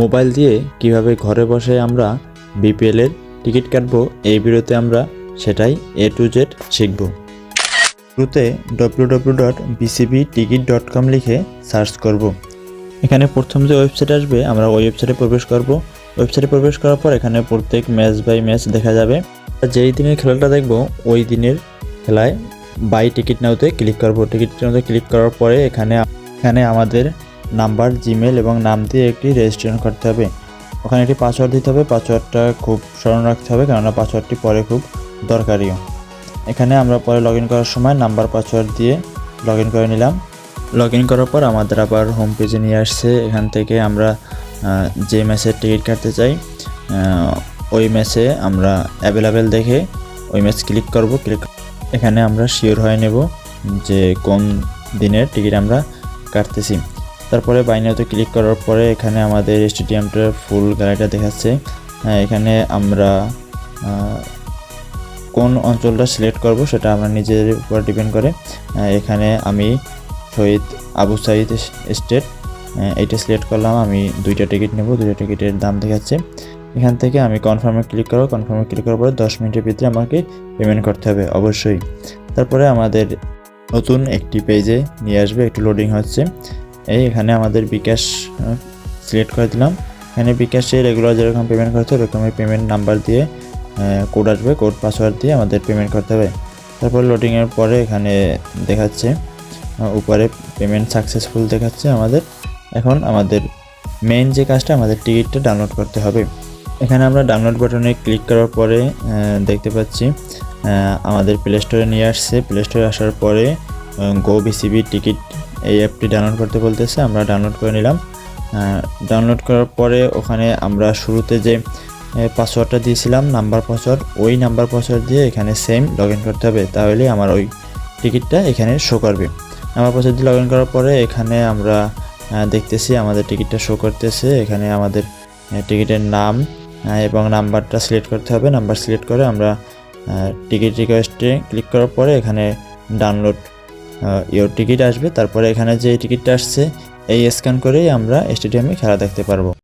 Mobile দিয়ে কীভাবে ঘরে বসে আমরা বিপিএলের টিকিট কাটবো, এই ভিডিওতে আমরা সেটাই এ টু জেড শিখব। শুরুতে W W dot BCB ticket dot com লিখে সার্চ করব। এখানে প্রথম যে ওয়েবসাইট আসবে, আমরা ওই ওয়েবসাইটে প্রবেশ করব। ওয়েবসাইটে প্রবেশ করার পর এখানে প্রত্যেক ম্যাচ বাই ম্যাচ দেখা যাবে। যেই দিনের খেলাটা দেখব, ওই দিনের খেলায় বাই টিকিট নাওতে ক্লিক করব। টিকিট নাওতে ক্লিক করার পরে এখানে এখানে আমাদের নাম্বার জিমেল এবং নাম দিয়ে একটি রেজিস্ট্রেশন করতে হবে। ওখানে একটি পাসওয়ার্ড দিতে হবে। পাসওয়ার্ডটা খুব স্মরণ রাখতে হবে, কেননা পাসওয়ার্ডটি পরে খুব দরকারিও এখানে আমরা পরে লগ করার সময় নাম্বার পাসওয়ার্ড দিয়ে লগ করে নিলাম। লগ করার পর আমাদের আবার হোম পেজে নিয়ে আসছে। এখান থেকে আমরা যে ম্যাচের টিকিট কাটতে চাই ওই ম্যাচে আমরা অ্যাভেলেবেল দেখে ওই ম্যাচ ক্লিক করব। ক্লিক এখানে আমরা শিওর হয়ে নেব যে কোন দিনের টিকিট আমরা কাটতেছি। তারপরে বাইনাতে ক্লিক করার পরে এখানে আমাদের স্টেডিয়ামটার ফুল গ্যালারিটা দেখাচ্ছে। হ্যাঁ, এখানে আমরা কোন অঞ্চলটা সিলেক্ট করব সেটা আমরা নিজের উপর ডিপেন্ড করে। আহ, এখানে আমি শহীদ আবু সাইদ স্টেট আহ, এইটা সিলেক্ট করলাম। আমি দুইটা টিকিট নেব দুইটা টিকিটের দাম দেখাচ্ছে। এখান থেকে আমি কনফার্মে ক্লিক করব কনফার্মে ক্লিক করার পরে দশ মিনিটের ভিতরে আমাকে পেমেন্ট করতে হবে অবশ্যই। তারপরে আমাদের নতুন একটি পেজে নিয়ে আসবে একটু লোডিং হচ্ছে। এই এখানে আমাদের বিকাশ সিলেক্ট করে দিলাম। এখানে বিকাশে রেগুলার যেরকম পেমেন্ট করতে হবে এরকমই পেমেন্ট নাম্বার দিয়ে কোড আসবে কোড পাসওয়ার্ড দিয়ে আমাদের পেমেন্ট করতে হবে। তারপর লোডিংয়ের পরে এখানে দেখাচ্ছে উপরে পেমেন্ট সাকসেসফুল দেখাচ্ছে আমাদের। এখন আমাদের মেইন যে কাজটা, আমাদের টিকিটটা ডাউনলোড করতে হবে। এখানে আমরা ডাউনলোড বাটনে ক্লিক করার পরে দেখতে পাচ্ছি আমাদের প্লে স্টোরে নিয়ে আসছে। প্লে স্টোরে আসার পরে গো বিসিবি টিকিট এই অ্যাপটি ডাউনলোড করতে বলতেছে, আমরা ডাউনলোড করে নিলাম। ডাউনলোড করার পরে ওখানে আমরা শুরুতে যে পাসওয়ার্ডটা দিয়েছিলাম নাম্বার পাসওয়ার্ড ওই নাম্বার পাসওয়ার্ড দিয়ে এখানে সেম লগ করতে হবে। তাহলে আমার ওই টিকিটটা এখানে শো করবে। নাম্বার পাসওয়ার্ড দিয়ে লগ করার পরে এখানে আমরা দেখতেছি আমাদের টিকিটটা শো করতেছে। এখানে আমাদের টিকিটের নাম এবং নাম্বারটা সিলেক্ট করতে হবে। নাম্বার সিলেক্ট করে আমরা টিকিট রিকোয়েস্টে ক্লিক করার পরে এখানে ডাউনলোড ইওর টিকিট আসবে। তারপরে এখানে যে টিকিটটা আসছে, এই স্ক্যান করেই আমরা স্টেডিয়ামে খেলা দেখতে পারব।